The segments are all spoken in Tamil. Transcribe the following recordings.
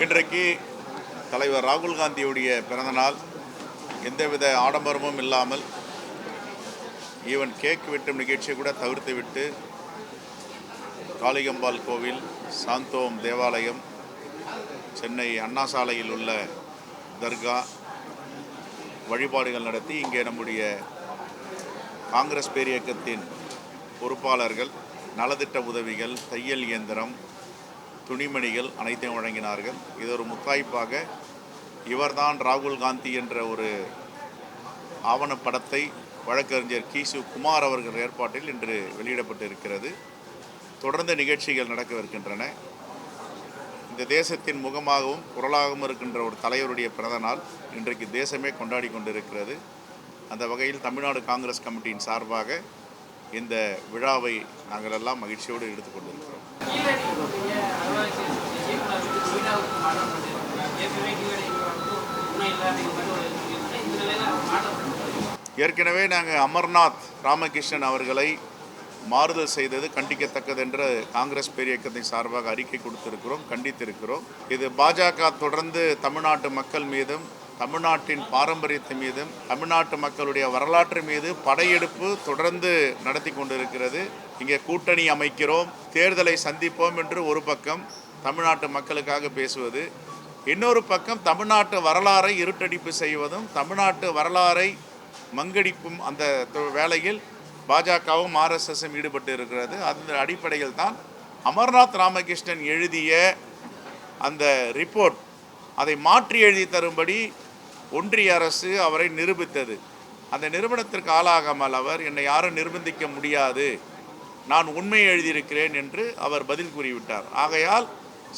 இன்றைக்கு தலைவர் ராகுல் காந்தியுடைய பிறந்தநாள் எந்தவித ஆடம்பரமும் இல்லாமல் ஈவன் கேக் வெட்டும் நிகழ்ச்சியை கூட தவிர்த்து விட்டு காளிகம்பாள் கோவில் சாந்தோம் தேவாலயம் சென்னை அண்ணா சாலையில் உள்ள தர்கா வழிபாடுகள் நடத்தி இங்கே நம்முடைய காங்கிரஸ் பேரியக்கத்தின் பொறுப்பாளர்கள் நலத்திட்ட உதவிகள் தையல் இயந்திரம் துணிமணிகள் அனைத்தையும் வழங்கினார்கள். இது ஒரு முத்தாய்ப்பாக இவர்தான் ராகுல் காந்தி என்ற ஒரு ஆவணப்படத்தை வழக்கறிஞர் கிசு குமார் அவர்கள் ஏற்பாட்டில் இன்று வெளியிடப்பட்டு இருக்கிறது தொடர்ந்து நிகழ்ச்சிகள் நடக்கவிருக்கின்றன இந்த தேசத்தின் முகமாகவும் குரலாகவும் இருக்கின்ற ஒரு தலைவருடைய பிறந்த நாள் இன்றைக்கு தேசமே கொண்டாடி கொண்டிருக்கிறது. அந்த வகையில் தமிழ்நாடு காங்கிரஸ் கமிட்டியின் சார்பாக இந்த விழாவை நாங்கள் எல்லாம் மகிழ்ச்சியோடு எடுத்துக்கொண்டிருக்கிறோம் ஏற்கனவே நாங்கள் அமர்நாத் ராமகிருஷ்ணன் அவர்களை மாறுதல் செய்தது கண்டிக்கத்தக்கது என்று காங்கிரஸ் பேரியக்கத்தின் சார்பாக அறிக்கை கொடுத்திருக்கிறோம் கண்டித்திருக்கிறோம். இது பாஜக தொடர்ந்து தமிழ்நாட்டு மக்கள் மீதும் தமிழ்நாட்டின் பாரம்பரியத்தின் மீதும் தமிழ்நாட்டு மக்களுடைய வரலாற்று மீது படையெடுப்பு தொடர்ந்து நடத்தி கொண்டிருக்கிறது. இங்கே கூட்டணி அமைக்கிறோம் தேர்தலை சந்திப்போம் என்று ஒரு பக்கம் தமிழ்நாட்டு மக்களுக்காக பேசுவது இன்னொரு பக்கம் தமிழ்நாட்டு வரலாறை இருட்டடிப்பு செய்வதும் தமிழ்நாட்டு வரலாறை மங்கடிப்பும் அந்த தொ- வேளையில் பாஜகவும் ஆர்எஸ்எஸும் ஈடுபட்டு இருக்கிறது. அந்த அடிப்படையில் தான் அமர்நாத் ராமகிருஷ்ணன் எழுதிய அந்த ரிப்போர்ட் அதை மாற்றி எழுதி தரும்படி ஒன்றிய அரசு அவரை நிரூபித்தது. அந்த நிறுவனத்திற்கு ஆளாகாமல் அவர் என்னை யாரும் நிர்பந்திக்க முடியாது. நான் உண்மை எழுதியிருக்கிறேன் என்று அவர் பதில் கூறிவிட்டார். ஆகையால்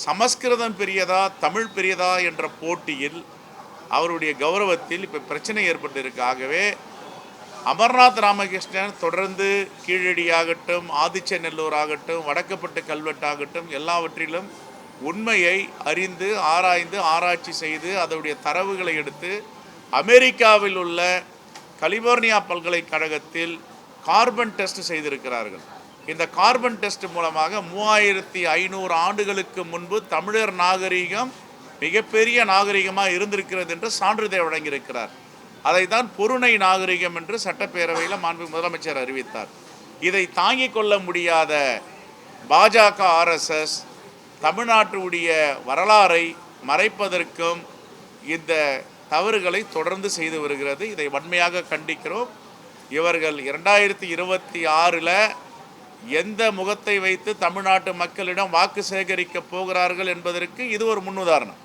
சமஸ்கிருதம் பெரியதா தமிழ் பெரியதா என்ற போட்டியில் அவருடைய கௌரவத்தில் இப்போ பிரச்சனை ஏற்பட்டிருக்கு. ஆகவே அமர்நாத் ராமகிருஷ்ணன் தொடர்ந்து கீழடியாகட்டும் ஆதிச்சநல்லூர் ஆகட்டும் வடக்கப்பட்டு கல்வெட்டாகட்டும் எல்லாவற்றிலும் உண்மையை அறிந்து ஆராய்ந்து ஆராய்ச்சி செய்து அதனுடைய தரவுகளை எடுத்து அமெரிக்காவில் உள்ள கலிபோர்னியா பல்கலைக்கழகத்தில் கார்பன் டெஸ்ட் செய்திருக்கிறார்கள். இந்த கார்பன் டெஸ்ட் மூலமாக மூவாயிரத்தி ஐநூறு ஆண்டுகளுக்கு முன்பு தமிழர் நாகரிகம் மிகப்பெரிய நாகரிகமாக இருந்திருக்கிறது என்று சான்றிதழ் வழங்கியிருக்கிறார். அதை தான் பொருணை நாகரிகம் என்று சட்டப்பேரவையில் மாண்பு முதலமைச்சர் அறிவித்தார். இதை தாங்கிக் கொள்ள முடியாத பாஜக ஆர்எஸ்எஸ் தமிழ்நாட்டுடைய வரலாறை மறைப்பதற்கும் இந்த தவறுகளை தொடர்ந்து செய்து வருகிறது. இதை வன்மையாக கண்டிக்கிறோம். இவர்கள் இரண்டாயிரத்தி இருபத்தி ஆறில் எந்த முகத்தை வைத்து தமிழ்நாட்டு மக்களிடம் வாக்கு சேகரிக்க போகிறார்கள் என்பதற்கு இது ஒரு முன்னுதாரணம்.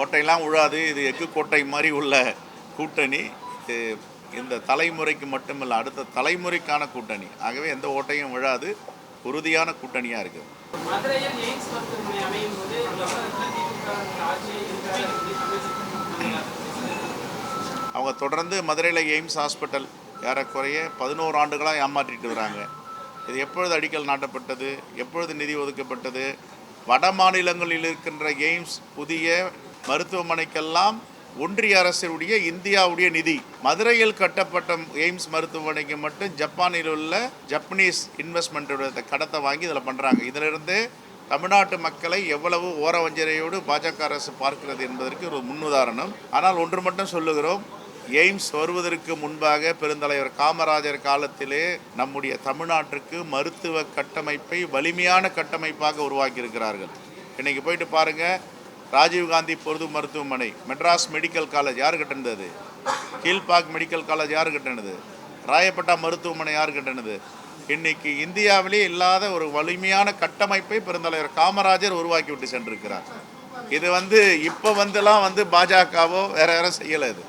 ஓட்டையெல்லாம் விழாது கோட்டையெல்லாம் உழாது இது எஃகு கோட்டை மாதிரி உள்ள கூட்டணி. இது இந்த தலைமுறைக்கு மட்டுமில்லை அடுத்த தலைமுறைக்கான கூட்டணி. ஆகவே எந்த ஓட்டையும் விழாது உறுதியான கூட்டணியாக இருக்குது. அவங்க தொடர்ந்து மதுரையில் எய்ம்ஸ் ஹாஸ்பிட்டல் ஏறக்குறைய பதினோரு ஆண்டுகளாக ஏமாற்றிட்டு வராங்க. இது எப்பொழுது அடிக்கல் நாட்டப்பட்டது? எப்பொழுது நிதி ஒதுக்கப்பட்டது? வட மாநிலங்களில் இருக்கின்ற எய்ம்ஸ் புதிய மருத்துவமனைக்கெல்லாம் ஒன்றிய அரசுடைய இந்தியாவுடைய நிதி. மதுரையில் கட்டப்பட்ட எய்ம்ஸ் மருத்துவமனைக்கு மட்டும் ஜப்பானில் உள்ள ஜப்பனீஸ் இன்வெஸ்ட்மெண்ட்டோட கடத்தை வாங்கி இதில் பண்ணுறாங்க இதிலிருந்து தமிழ்நாட்டு மக்களை எவ்வளவு ஓர வஞ்சனையோடு பாஜக அரசு பார்க்கிறது என்பதற்கு ஒரு முன்னுதாரணம். ஆனால் ஒன்று மட்டும் சொல்லுகிறோம். எய்ம்ஸ் வருவதற்கு முன்பாக பெருந்தலைவர் காமராஜர் காலத்திலே நம்முடைய தமிழ்நாட்டிற்கு மருத்துவ கட்டமைப்பை வலிமையான கட்டமைப்பாக உருவாக்கியிருக்கிறார்கள். இன்றைக்கி இன்னைக்கு போயிட்டு பாருங்க. ராஜீவ்காந்தி பொது மருத்துவமனை மெட்ராஸ் மெடிக்கல் காலேஜ் யார் கட்டினது கீழ்பாக் மெடிக்கல் காலேஜ் யார் கட்டினது ராயப்பட்டா மருத்துவமனை யார் கட்டினது இன்னைக்கு இந்தியாவிலே இல்லாத ஒரு வலிமையான கட்டமைப்பை பெருந்தலைவர் காமராஜர் உருவாக்கி விட்டு சென்றிருக்கிறார். இது வந்து இப்போ வந்துலாம் வந்து பாஜகவோ வேற யாரும் செய்யலை இது.